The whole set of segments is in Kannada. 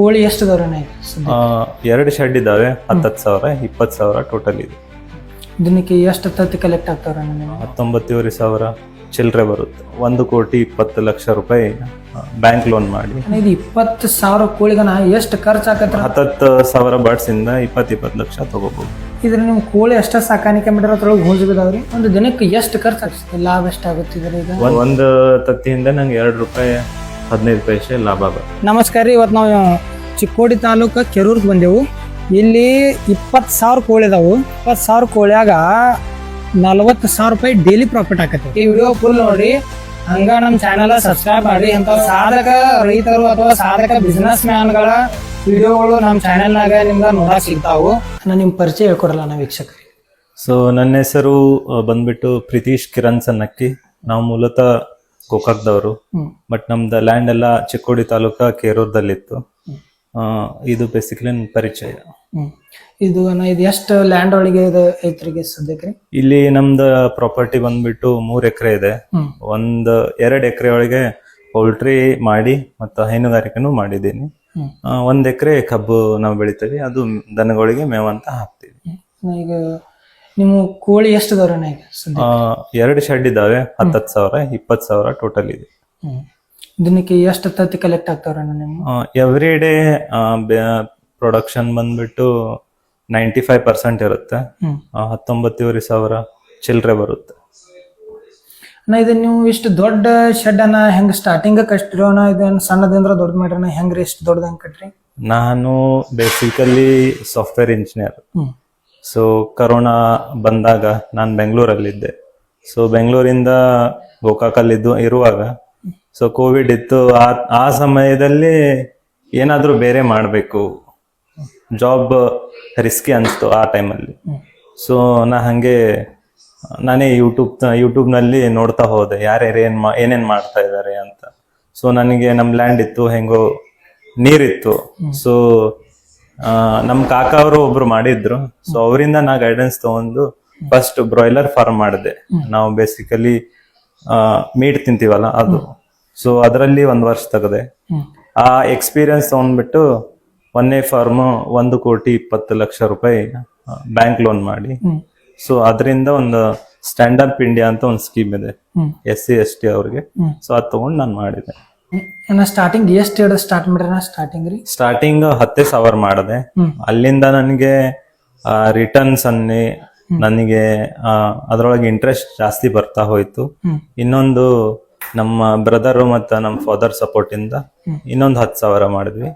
ಕೋಳಿ ಎಷ್ಟು ಸದ್ಯ? ಎರಡು ಶೆಡ್ ಇದಾವೆ ಹತ್ತತ್ತು ಸಾವಿರ ಇಪ್ಪತ್ತು ಸಾವಿರ ಟೋಟಲ್ ಇದೆ. ದಿನಕ್ಕೆ ಎಷ್ಟು ತತ್ತಿ ಕಲೆಕ್ಟ್ ಆಗ್ತಾರೆ ನೀವು ಹತ್ತೊಂಬತ್ತೂವರೆ ಸಾವಿರ ಚಿಲ್ಲರೆ ಬರುತ್ತೆ. ಒಂದು ಕೋಟಿ ಇಪ್ಪತ್ತು ಲಕ್ಷ ರೂಪಾಯಿ ಬ್ಯಾಂಕ್ ಲೋನ್ ಮಾಡಿ. ಇದು ಇಪ್ಪತ್ತು ಸಾವಿರ ಕೋಳಿಗನ ಎಷ್ಟು ಖರ್ಚು ಆಗತ್ತೆ ಹತ್ತತ್ತು ಸಾವಿರ ಬರ್ಡ್ಸ್ ಇಂದ ಇಪ್ಪತ್ತು ಇಪ್ಪತ್ತು ಲಕ್ಷ ತಗೋಬಹುದು ಇದ್ರ ನಿಮ್ ಕೋಳಿ ಎಷ್ಟ ಸಾಕಾಣಿಕೆ ಮಾಡಿರೋ ಅದ್ರೊಳಗೆ ಹುಂಜು ಬಿದಾವ್ರಿ ಒಂದು ದಿನಕ್ಕೆ ಎಷ್ಟು ಖರ್ಚು ಆಗ್ತದೆ? ಲಾಭ ಎಷ್ಟಾಗುತ್ತೆ ಇದ್ರ ಈಗ? ಒಂದು ತತ್ತಿಯಿಂದ ನಂಗೆ ಎರಡು ರೂಪಾಯಿ ಹದಿನೈದು ಪೈಸೆ ಲಾಭ ಬರುತ್ತೆ ನಮಸ್ಕಾರ ರೀ ಇವತ್ತು ನಾವು ಚಿಕ್ಕೋಡಿ ತಾಲೂಕು ಕೆರೂರ್ಗೆ ಬಂದೆವು. ಇಲ್ಲಿ ಇಪ್ಪತ್ತು ಸಾವಿರ ಕೋಳಿ ಅದಾವು. ಇಪ್ಪತ್ತು ಸಾವಿರ ಕೋಳಿಯಾಗ ನಲವತ್ತು ಸಾವಿರ ರೂಪಾಯಿ ಡೈಲಿ ಪ್ರಾಫಿಟ್ ಆಕತಿ ಈ ವಿಡಿಯೋ ಫುಲ್ ನೋಡಿ. ಹಂಗ ನಮ್ಮ ಚಾನಲ್ ಸಬ್ಸ್ಕ್ರೈಬ್ ಮಾಡಿ. ಅಂತ ಸಾಧಕ ರೈತರು ಅಥವಾ ಸಾಧಕ ಬಿಸ್ನೆಸ್ ಮ್ಯಾನ್ಗಳ ವಿಡಿಯೋಗಳು ನಮ್ಮ ಚಾನೆಲ್ನಾಗ ನಿಮ್ಗೆ ನೋಡಕ್ ಸಿಗ್ತಾವು. ನಾನು ನಿಮ್ಮ ಪರಿಚಯ ಹೇಳ್ಕೊಡಲ್ಲ ನಾವು ವೀಕ್ಷಕರಿಗೆ ಸೊ ನನ್ನ ಹೆಸರು ಬಂದ್ಬಿಟ್ಟು ಪ್ರೀತೀಶ್ ಕಿರಣ್ ಸನ್ನಕ್ಕಿ. ನಾವು ಮೂಲತಃ ಗೋಕಾಕ್ದವರು. ಬಟ್ ನಮ್ದು ಲ್ಯಾಂಡ್ ಎಲ್ಲ ಚಿಕ್ಕೋಡಿ ತಾಲೂಕ ಕೇರೂರ್ದಲ್ಲಿತ್ತು. ಆ, ಇದು ಬೇಸಿಕಲಿ ನನ್ನ ಪರಿಚಯ. ಇದು ಇದು ಎಷ್ಟು ಲ್ಯಾಂಡ್ ಒಳಗೆ ಇದು ಸದ್ಯಕ್ಕೆ? ರೀ ಇಲ್ಲಿ ನಮ್ದು ಪ್ರಾಪರ್ಟಿ ಬಂದ್ಬಿಟ್ಟು ಮೂರ್ ಎಕರೆ ಇದೆ. ಹ್ಮ್. ಒಂದ್ ಎರಡ್ ಎಕರೆ ಒಳಗೆ ಪೌಲ್ಟ್ರಿ ಮಾಡಿ ಮತ್ತು ಹೈನುಗಾರಿಕೆನೂ ಮಾಡಿದ್ದೀನಿ. ಹ್ಮ್. ಆ, ಒಂದ್ ಎಕರೆ ಕಬ್ಬು ನಾವು ಬೆಳಿತೀವಿ. ಅದು ದನಗಳಿಗೆ ಮೇವಂತ ಹಾಕ್ತೀವಿ. ಈಗ ನಿಮ್ಮ ಕೋಳಿ ಎಷ್ಟು ಅದಾವ್ರಣ್ಣ ಈಗ ಸದ್ಯ ಆ, ಎರಡು ಶೆಡ್ ಇದಾವೆ ಹತ್ತತ್ತು ಸಾವಿರ ಇಪ್ಪತ್ತು ಸಾವಿರ ಟೋಟಲ್ ಇದೆ. ಹ್ಮ್. ದಿನಕ್ಕೆ ಎಷ್ಟು ತತ್ತಿ ಕಲೆಕ್ಟ್ ಆಗ್ತಾವ್ರಣ್ಣ ನಿಮ್ಮ ಎವ್ರಿ ಡೇ ಪ್ರೊಡಕ್ಷನ್ ಬಂದ್ಬಿಟ್ಟು ನೈಂಟಿ ಫೈವ್ ಪರ್ಸೆಂಟ್ ಇರುತ್ತೆ. ಹ್ಮ್. ಆ, ಹತ್ತೊಂಬತ್ತೂವರೆ ಸಾವಿರ ಚಿಲ್ಲರೆ ಬರುತ್ತೆ. ಅಣ್ಣ ಇದು ನೀವು ಇಷ್ಟು ದೊಡ್ಡ ಶೆಡ್ ಅನ್ನ ಹೆಂಗ್ ಸ್ಟಾರ್ಟಿಂಗ್ ಕಟ್ಟಿರೋಣ ಇದನ್ನ ಸಣ್ಣದಿಂದ ದೊಡ್ಡ ಮಾಡ್ರಣ ಹೆಂಗ್ರಿ ಇಷ್ಟು ದೊಡ್ಡದಂಗ್ ಕಟ್ರಿ ನಾನು basically software engineer hmm. So corona ಬಂದಾಗ ನಾನು ಬೆಂಗಳೂರಲ್ಲಿದ್ದೆ. ಸೊ ಬೆಂಗಳೂರಿಂದ ಗೋಕಾಕಲ್ಲಿದ್ದು ಇರುವಾಗ ಸೊ ಕೋವಿಡ್ ಇತ್ತು. ಆ ಆ ಸಮಯದಲ್ಲಿ ಏನಾದರೂ ಬೇರೆ ಮಾಡಬೇಕು. ಜಾಬ್ ರಿಸ್ಕಿ ಅನಿಸ್ತು ಆ ಟೈಮಲ್ಲಿ ಸೊ ನಾ ಹಾಗೆ, ನಾನೇ ಯೂಟ್ಯೂಬ್ ಯೂಟ್ಯೂಬ್ನಲ್ಲಿ ನೋಡ್ತಾ ಹೋದೆ. ಯಾರ್ಯಾರು ಏನು ಮಾ, ಏನೇನು ಮಾಡ್ತಾ ಇದ್ದಾರೆ ಅಂತ. ಸೊ ನನಗೆ ನಮ್ಮ ಲ್ಯಾಂಡ್ ಇತ್ತು, ಹೆಂಗೋ ನೀರಿತ್ತು. ಸೊ ನಮ್ಮ ಕಾಕ ಅವರು ಒಬ್ರು ಮಾಡಿದ್ರು. ಸೊ ಅವರಿಂದ ನಾ ಗೈಡೆನ್ಸ್ ತಗೊಂಡು ಫಸ್ಟ್ ಬ್ರಾಯ್ಲರ್ ಫಾರ್ಮ್ ಮಾಡಿದೆ. ನಾವು ಬೇಸಿಕಲಿ ಮೀಟ್ ತಿಂತೀವಲ್ಲ ಅದು. ಸೊ ಅದರಲ್ಲಿ ಒಂದ್ ವರ್ಷ ತೆಗೆದೆ. ಆ ಎಕ್ಸ್ಪೀರಿಯನ್ಸ್ ತಗೊಂಡ್ಬಿಟ್ಟು ಒಂದೇ ಫಾರ್ಮ್ ಒಂದು ಕೋಟಿ ಇಪ್ಪತ್ತು ಲಕ್ಷ ರೂಪಾಯಿ ಬ್ಯಾಂಕ್ ಲೋನ್ ಮಾಡಿ. ಸೊ ಅದರಿಂದ ಒಂದು ಸ್ಟ್ಯಾಂಡ್ ಅಪ್ ಇಂಡಿಯಾ ಅಂತ ಒಂದು ಸ್ಕೀಮ್ ಇದೆ. ಎಸ್ ಸಿ ಎಸ್ ಟಿ ಅವ್ರಿಗೆ ಸೊ ಅದು ತಗೊಂಡು ನಾನು ಮಾಡಿದೆ. ಅಣ್ಣ ಸ್ಟಾರ್ಟಿಂಗ್ ಎಷ್ಟ್ ಹಿಡಿದು ಸ್ಟಾರ್ಟ್ ಮಾಡ್ರಣ ಸ್ಟಾರ್ಟಿಂಗ್ ರೀ? ಸ್ಟಾರ್ಟಿಂಗ್ ಹತ್ತೇ ಸಾವಿರ ಮಾಡಿದೆ. ಅಲ್ಲಿಂದ ನನಗೆ ರಿಟರ್ನ್ಸ್ ಅನ್ನಿ ನನಗೆ ಅದರೊಳಗೆ ಇಂಟ್ರೆಸ್ಟ್ ಜಾಸ್ತಿ ಬರ್ತಾ ಹೋಯ್ತು. ಇನ್ನೊಂದು ನಮ್ಮ ಬ್ರದರು ಮತ್ತು ನಮ್ಮ ಫಾದರ್ ಸಪೋರ್ಟ್ ಇಂದ ಇನ್ನೊಂದು ಹತ್ತು ಸಾವಿರ ಮಾಡಿದ್ವಿ.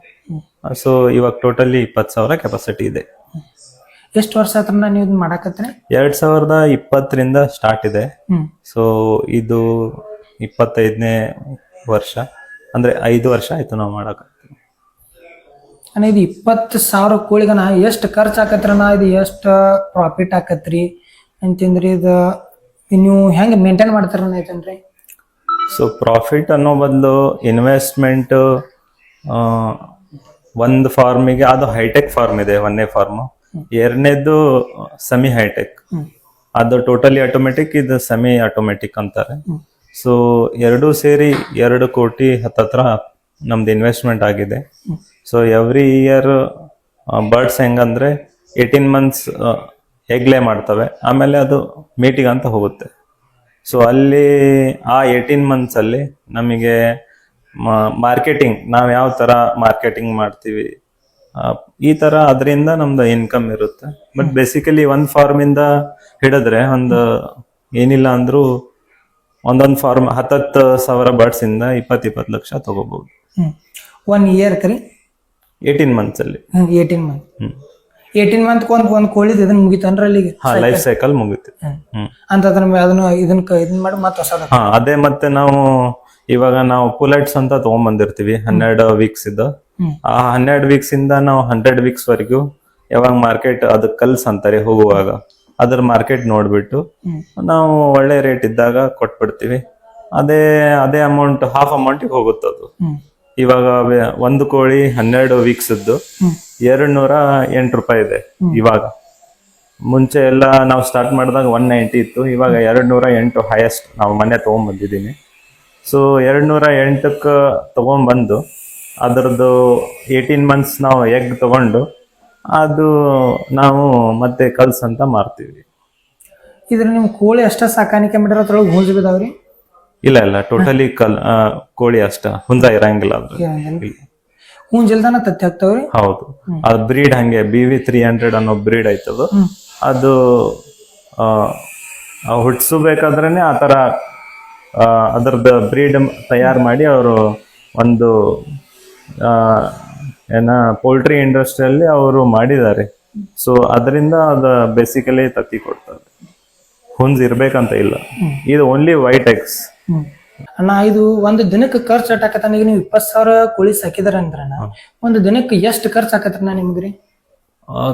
ಸೊ ಇವಾಗ ಟೋಟಲಿ ಇಪ್ಪತ್ತು ಸಾವಿರ ಕೆಪಾಸಿಟಿ ಇದೆ. ಎಷ್ಟು ವರ್ಷ ನೀವು ಇದನ್ನ ಮಾಡಾಕತ್ರಿ? ಎರಡ್ ಸಾವಿರದ ಇಪ್ಪತ್ತರಿಂದ ಸ್ಟಾರ್ಟ್ ಇದೆ. ಸೊ ಇದು ಇಪ್ಪತ್ತೈದನೇ ವರ್ಷ. ಅಂದ್ರೆ ಐದು ವರ್ಷ ಆಯ್ತು ನಾವು ಮಾಡಕ. ಅಣ್ಣ ಇದು ಇಪ್ಪತ್ತು ಸಾವಿರ ಕೋಳಿಗನ ಎಷ್ಟು ಖರ್ಚು ಆಕತ್ರಣ್ಣ ಇದು ಎಷ್ಟು ಪ್ರಾಫಿಟ್ ಆಕತ್ರಿ? ಅಂತಂದ್ರೆ ಇದು ನೀವು ಹೆಂಗ್ ಮೇಂಟೈನ್ ಮಾಡ್ತಾರಣ್ಣ ಐತನ್ರಿ ಸೊ ಪ್ರಾಫಿಟ್ ಅನ್ನೋ ಬದಲು ಇನ್ವೆಸ್ಟ್ಮೆಂಟ್ ಒಂದು ಫಾರ್ಮಿಗೆ ಅದು ಹೈಟೆಕ್ ಫಾರ್ಮ್ ಇದೆ ಒಂದನೇ ಫಾರ್ಮ್ ಎರಡನೇದು ಸೆಮಿ ಹೈಟೆಕ್ ಅದು ಟೋಟಲಿ ಆಟೋಮೆಟಿಕ್ ಇದು ಸೆಮಿ ಆಟೋಮೆಟಿಕ್ ಅಂತಾರೆ ಸೊ ಎರಡೂ ಸೇರಿ ಎರಡು ಕೋಟಿ ಹತ್ತತ್ರ ನಮ್ದು ಇನ್ವೆಸ್ಟ್ಮೆಂಟ್ ಆಗಿದೆ. ಸೊ ಎವ್ರಿ ಇಯರ್ ಬರ್ಡ್ಸ್ ಹೆಂಗಂದ್ರೆ ಏಯ್ಟೀನ್ ಮಂತ್ಸ್ ಹೆಗ್ಲೆ ಮಾಡ್ತವೆ. ಆಮೇಲೆ ಅದು ಮೀಟಿಂಗ್ ಅಂತ ಹೋಗುತ್ತೆ. ಸೊ ಅಲ್ಲಿ ಆ ಏಯ್ಟೀನ್ ಮಂತ್ಸ್ ಅಲ್ಲಿ ನಮಗೆ ಮಾರ್ಕೆಟಿಂಗ್ ನಾವು ಯಾವ ತರ ಮಾರ್ಕೆಟಿಂಗ್ ಮಾಡ್ತೀವಿ ಈ ತರ ಅದರಿಂದ ನಮ್ದು ಇನ್ಕಮ್ ಇರುತ್ತೆ. ಬಟ್ ಬೇಸಿಕಲಿ ಒಂದ್ ಫಾರ್ಮ್ ಇಂದ ಹಿಡಿದ್ರೆ ಒಂದು ಏನಿಲ್ಲ ಅಂದ್ರೂ ಒಂದೊಂದ್ ಫಾರ್ಮ್ ಹತ್ತತ್ತು ಸಾವಿರ ಬರ್ಡ್ಸ್ ಇಂದ ಇಪ್ಪತ್ ಇಪ್ಪತ್ತು ಲಕ್ಷ ತಗೋಬಹುದು. ಒನ್ ಇಯರ್ ಕರಿ? ಏಯ್ಟೀನ್ ಮಂತ್ಸ್ ಅಲ್ಲಿ. ಏಯ್ಟೀನ್ ಮಂತ್ ಏಯ್ಟೀನ್ ಮಂತ್ ಒಂದ್ ಒಂದ್ ಕೋಳಿ ಇದನ್ನ ಮುಗಿತಂದ್ರ ಅಲ್ಲಿಗೆ ಹಾ ಲೈಫ್ ಸೈಕಲ್ ಮುಗೀತು. ಅಂತ ಅದ್ರ ಅದನ್ನ ಇದನ್ನ ಇದನ್ನ ಮಾಡಿ ಮತ್ತೆ ಹೊಸದ ಹಾ ಅದೇ ಮತ್ತೆ ನಾವು ಇವಾಗ ನಾವು ಪುಲೆಟ್ಸ್ ಅಂತ ತಗೊಂಡ್ಬಂದಿರ್ತೀವಿ ಹನ್ನೆರಡು ವೀಕ್ಸ್ ಇದ್ದು ಆ ಹನ್ನೆರಡು ವೀಕ್ಸ್ ಇಂದ ನಾವು ಹಂಡ್ರೆಡ್ ವೀಕ್ಸ್ ವರೆಗೂ ಯಾವಾಗ ಮಾರ್ಕೆಟ್ ಅದಕ್ಕೆ ಕಲ್ಸ್ ಅಂತಾರೆ ಹೋಗುವಾಗ. ಅದ್ರ ಮಾರ್ಕೆಟ್ ನೋಡ್ಬಿಟ್ಟು ನಾವು ಒಳ್ಳೆ ರೇಟ್ ಇದ್ದಾಗ ಕೊಟ್ಬಿಡ್ತೀವಿ. ಅದೇ ಅದೇ ಅಮೌಂಟ್ ಹಾಫ್ ಅಮೌಂಟ್ ಹೋಗುತ್ತೆ ಅದು. ಇವಾಗ ಒಂದು ಕೋಳಿ ಹನ್ನೆರಡು ವೀಕ್ಸ್ ಎರಡ್ ನೂರ ಎಂಟು ರೂಪಾಯಿ ಇದೆ ಇವಾಗ. ಮುಂಚೆ ಎಲ್ಲ ನಾವು ಸ್ಟಾರ್ಟ್ ಮಾಡಿದಾಗ ಒನ್ ನೈಂಟಿ ಇತ್ತು. ಇವಾಗ ಎರಡ್ ನೂರ ಎಂಟು ಹೈಯೆಸ್ಟ್ ನಾವು ಮನೆ ತಗೊಂಡ್ಬಂದಿದ್ದೀನಿ. ಸೊ ಎರಡ್ ನೂರ ಎಂಟಕ್ಕೆ ತಗೊಂಡ್ಬಂದು ಅದರದ್ದು ಏಯ್ಟೀನ್ ಮಂತ್ಸ್ ನಾವು ಎಗ್ ತಗೊಂಡು ಅದು ನಾವು ಮತ್ತೆ ಕಲ್ಸ್ ಅಂತ ಮಾರ್ತೀವಿ. ಇದ್ರ ನಿಮ್ ಕೋಳಿ ಅಷ್ಟ ಸಾಕಾಣಿಕೆ ಮಾಡಿರೋ ಅದ್ರೊಳಗೆ ಹುಂಜ ಬಿದಾವ್ರಿ ಇಲ್ಲ ಇಲ್ಲ ಟೋಟಲಿ ಕಲ್ ಆ, ಕೋಳಿ ಅಷ್ಟ ಹುಂಜ ಇರಂಗಿಲ್ಲ ಅದು ಹುಂಜ ಇಲ್ದಾನ ತತ್ತಿ ಹಾಕ್ತಾವ್ರಿ? ಹೌದು. ಅದು ಬ್ರೀಡ್ ಹಂಗೆ ಬಿ ವಿ ತ್ರೀ ಹಂಡ್ರೆಡ್ ಅನ್ನೋ ಬ್ರೀಡ್ ಐತದು. ಅದು ಆ, ಆ ಥರ ಅದರದ್ದು ಬ್ರೀಡ್ ತಯಾರು ಮಾಡಿ ಅವರು ಒಂದು ಆ, ಏನ ಪೋಲ್ಟ್ರಿ ಇಂಡಸ್ಟ್ರಿಯಲ್ಲಿ ಅವರು ಮಾಡಿದ್ದಾರೆ. ಸೊ ಅದರಿಂದ ಅದು ಬೇಸಿಕಲಿ ತತ್ತಿ ಕೊಡ್ತಾರೆ. ಹುಂಜ್ ಇರ್ಬೇಕಂತ ಇಲ್ಲ. ಇದು ಓನ್ಲಿ ವೈಟ್ ಎಗ್ಸ್ ಹ್ಮ್. ಅಣ್ಣ ಇದು ಒಂದು ದಿನಕ್ಕೆ ಖರ್ಚು ಆಟಾಕತ್ತಾನ ಈಗ ನೀವು ಇಪ್ಪತ್ತು ಸಾವಿರ ಕೋಳಿ ಸಾಕಿದಾರ ಅಂದ್ರಣ್ಣ. ಒಂದು ದಿನಕ್ಕೆ ಎಷ್ಟು ಖರ್ಚು ಆಕತ್ರಣ್ಣ ನಿಮ್ಗ್ರಿ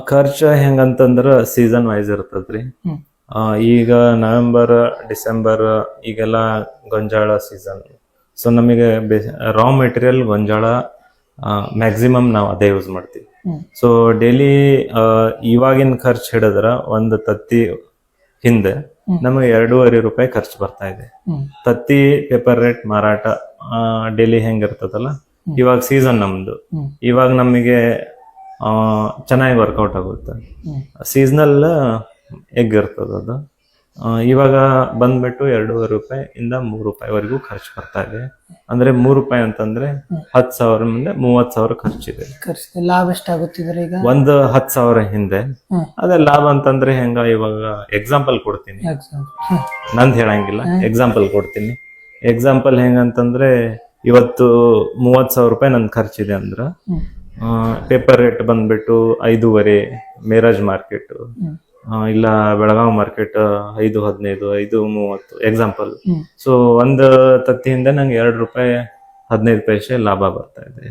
ಖರ್ಚು ಹೆಂಗಂತಂದ್ರ ಸೀಸನ್ ವೈಸ್ ಇರ್ತದ್ರಿ. ಆ, ಈಗ ನವೆಂಬರ್ ಡಿಸೆಂಬರ್ ಈಗೆಲ್ಲ ಗೊಂಜಾಳ ಸೀಸನ್ ಸೊ ನಮಗೆ ರಾ ಮೆಟೀರಿಯಲ್ ಗೊಂಜಾಳ ಮ್ಯಾಕ್ಸಿಮಮ್ ನಾವು ಅದೇ ಯೂಸ್ ಮಾಡ್ತೀವಿ. ಸೊ ಡೈಲಿ ಇವಾಗಿನ ಖರ್ಚು ಹಿಡಿದ್ರ ಒಂದು ತತ್ತಿ ಹಿಂದೆ ನಮಗೆ ಎರಡೂವರೆ ರೂಪಾಯಿ ಖರ್ಚು ಬರ್ತಾ ಇದೆ. ತತ್ತಿ ಪೇಪರ್ ರೇಟ್ ಮಾರಾಟ ಡೈಲಿ ಹೆಂಗಿರ್ತದಲ್ಲ ಇವಾಗ ಸೀಸನ್ ನಮ್ದು. ಇವಾಗ ನಮಗೆ ಚೆನ್ನಾಗಿ ವರ್ಕೌಟ್ ಆಗುತ್ತೆ. ಸೀಸನಲ್ ಎಗ್ ಇರ್ತದ ಅದು ಇವಾಗ ಬಂದ್ಬಿಟ್ಟು ಎರಡೂವರೆ ರೂಪಾಯಿ ಇಂದ ಮೂರು ರೂಪಾಯಿವರೆಗೂ ಖರ್ಚು ಬರ್ತಾ ಇದೆ. ಅಂದ್ರೆ ಮೂರು ರೂಪಾಯಿ ಅಂತಂದ್ರೆ ಹತ್ತು ಸಾವಿರ ಮುಂದೆ ಮೂವತ್ತು ಸಾವಿರ ಖರ್ಚಿದೆ. ಖರ್ಚು ಲಾಭ ಎಷ್ಟಾಗುತ್ತಿದ್ರೆ ಈಗ? ಒಂದು ಹತ್ತು ಸಾವಿರ ಹಿಂದೆ. ಅದೇ ಲಾಭ ಅಂತಂದ್ರೆ ಹೆಂಗ ಇವಾಗ ಎಕ್ಸಾಂಪಲ್ ಕೊಡ್ತೀನಿ. ನಂದು ಹೇಳಂಗಿಲ್ಲ. ಎಕ್ಸಾಂಪಲ್ ಕೊಡ್ತೀನಿ. ಎಕ್ಸಾಂಪಲ್ ಹೆಂಗಂತಂದ್ರೆ ಇವತ್ತು ಮೂವತ್ತು ಸಾವಿರ ರೂಪಾಯಿ ನನ್ ಖರ್ಚಿದೆ ಅಂದ್ರ ಪೇಪರ್ ರೇಟ್ ಬಂದ್ಬಿಟ್ಟು ಐದೂವರೆ ಮೇರಾಜ್ ಮಾರ್ಕೆಟ್ ಇಲ್ಲ ಬೆಳಗಾವಿ ಮಾರ್ಕೆಟ್ ಐದು ಹದಿನೈದು ಐದು ಮೂವತ್ತು ಎಕ್ಸಾಂಪಲ್ ಸೊ ಒಂದು ತತ್ತಿಯಿಂದ ನಂಗೆ ಎರಡು ರೂಪಾಯಿ ಹದಿನೈದು ಪೈಸೆ ಲಾಭ ಬರ್ತಾ ಇದೆ.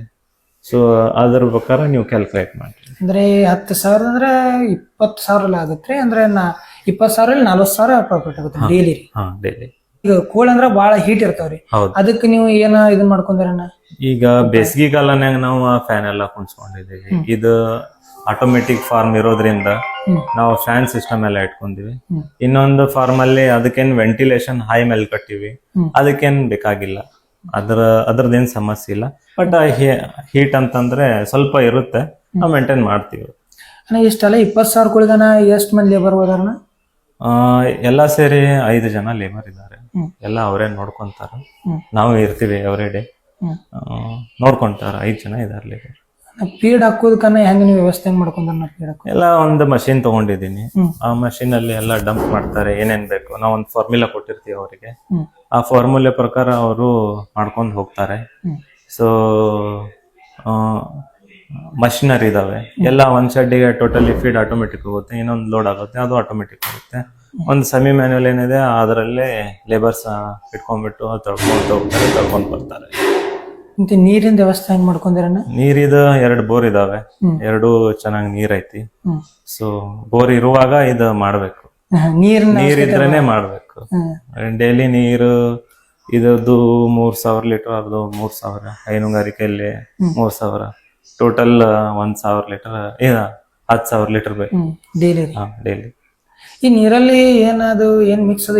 ಸೊ ಅದ್ರ ಪ್ರಕಾರ ನೀವು ಕ್ಯಾಲ್ಕುಲೇಟ್ ಮಾಡಿ ಅಂದ್ರೆ ಹತ್ತು ಸಾವಿರ ಅಂದ್ರೆ ಇಪ್ಪತ್ತು ಸಾವಿರ ಆಗುತ್ತೆ ಅಂದ್ರೆ ನಾ ಇಪ್ಪತ್ತು ಸಾವಿರ ನಲ್ವತ್ತು ಸಾವಿರ ಪ್ರಾಫಿಟ್ ಆಗುತ್ತೆ ಡೈಲಿ ಹಾ ಡೈಲಿ ಈಗ ಕೋಲ್ ಅಂದ್ರ ಬಾಳ ಹೀಟ್ ಇರ್ತಾವ್ರಿ. ಹೌದು. ಅದಕ್ಕೆ ನೀವು ಏನ ಇದನ್ ಮಾಡ್ಕೊಂಡ್ರಣ್ಣ ಈಗ ಬೇಸಿಗೆ ಕಾಲನ್ಯಾಗ ನಾವು ಫ್ಯಾನ್ ಎಲ್ಲ ಕುಣಿಸ್ಕೊಂಡಿದ್ದೀವಿ. ಇದು ಆಟೋಮೆಟಿಕ್ ಫಾರ್ಮ್ ಇರೋದ್ರಿಂದ. ನಾವು ಫ್ಯಾನ್ ಸಿಸ್ಟಮ್ ಎಲ್ಲ ಇಟ್ಕೊಂಡಿವಿ. ಇನ್ನೊಂದು ಫಾರ್ಮ್ ಅಲ್ಲಿ ಅದಕ್ಕೇನ್ ವೆಂಟಿಲೇಷನ್ ಹೈ ಮೇಲೆ ಕಟ್ಟಿವಿ. ಅದಕ್ಕೇನ್ ಬೇಕಾಗಿಲ್ಲ. ಅದ್ರ ಅದರದೇನ್ ಸಮಸ್ಯೆ ಇಲ್ಲ. ಬಟ್ ಹೀಟ್ ಅಂತಂದ್ರೆ ಸ್ವಲ್ಪ ಇರುತ್ತೆ. ನಾವು ಮೇಂಟೈನ್ ಮಾಡ್ತೀವಿ. ಅಣ್ಣ ಇಷ್ಟೆಲ್ಲ ಇಪ್ಪತ್ತು ಸಾವಿರ ಕುಳಿಗನ ಎಷ್ಟು ಮಂದಿ ಲೇಬರ್ ಹೋದಾರಣ್ಣ ಎಲ್ಲ ಸೇರಿ ಐದು ಜನ ಲೇಬರ್ ಇದ್ದಾರೆ. ಎಲ್ಲ ಅವರೇ ನೋಡ್ಕೊಂತಾರ. ನಾವು ಇರ್ತೀವಿ ಎವ್ರಿ ಡೇ ನೋಡ್ಕೊಂತಾರ ಐದು ಜನ ಇದಾರೆ ಲೇಬರ್ ಫೀಡ್ ಹಾಕೋದಕ್ಕನ ಹೆಂಗ್ ನೀವು ವ್ಯವಸ್ಥೆ ಮಾಡ್ಕೊಂಡ್ರ ಹಾಕೋ ಎಲ್ಲ ಒಂದು ಮಷಿನ್ ತಗೊಂಡಿದ್ದೀನಿ. ಆ ಮಷಿನ್ ಅಲ್ಲಿ ಎಲ್ಲ ಡಂಪ್ ಮಾಡ್ತಾರೆ ಏನೇನ್ ಬೇಕು. ನಾವ್ ಒಂದು ಫಾರ್ಮುಲಾ ಕೊಟ್ಟಿರ್ತೀವಿ ಅವರಿಗೆ. ಆ ಫಾರ್ಮುಲೆ ಪ್ರಕಾರ ಅವರು ಮಾಡ್ಕೊಂಡು ಹೋಗ್ತಾರೆ. ಸೊ ಮಷಿನರಿ ಇದಾವೆ. ಎಲ್ಲ ಒಂದ್ ಶೆಡ್ಡಿಗೆ ಟೋಟಲಿ ಫೀಡ್ ಆಟೋಮೆಟಿಕ್ ಹೋಗುತ್ತೆ. ಇನ್ನೊಂದು ಲೋಡ್ ಆಗುತ್ತೆ ಅದು ಆಟೋಮೆಟಿಕ್ ಹೋಗುತ್ತೆ. ಒಂದು ಸೆಮಿ ಮ್ಯಾನ್ಯಲ್ ಏನಿದೆ ಅದರಲ್ಲೇ ಲೇಬರ್ಸ್ ಇಟ್ಕೊಂಡ್ಬಿಟ್ಟು ತಳ್ಕೊಂಡು ಹೋಗ್ತಾರೆ ತಳ್ಕೊಂಡು ಬರ್ತಾರೆ. ಮತ್ತೆ ನೀರಿನ ವ್ಯವಸ್ಥೆ ಹೆಂಗ್ ಮಾಡ್ಕೊಂಡ್ರಣ್ಣ ನೀರಿದ ಎರಡು ಬೋರ್ ಇದಾವೆ. ಎರಡು ಚೆನ್ನಾಗಿ ನೀರ್ ಐತಿ ಹ್ಮ್. ಸೊ ಬೋರ್ ಇರುವಾಗ ಇದು ಮಾಡ್ಬೇಕು. ನೀರ್ ನೀರಿದ್ರೆನೆ ಮಾಡ್ಬೇಕು. ಡೈಲಿ ನೀರು ಇದರದ್ದು ಮೂರ್ ಸಾವಿರ ಲೀಟರ್ ಅದು ಮೂರ್ ಸಾವಿರ. ಹೈನುಗಾರಿಕೆಯಲ್ಲಿ ಮೂರ್ ಸಾವಿರ. ಟೋಟಲ್ ಒಂದ್ ಸಾವಿರ ಲೀಟರ್ ಏನ ಹತ್ತು ಸಾವಿರ ಲೀಟರ್ ಬೇಕು. ಡೈಲಿ ಡೈಲಿ ಈ ನೀರಲ್ಲಿ ಏನದು ಏನ್ ಮಿಕ್ಸ್ ಅದು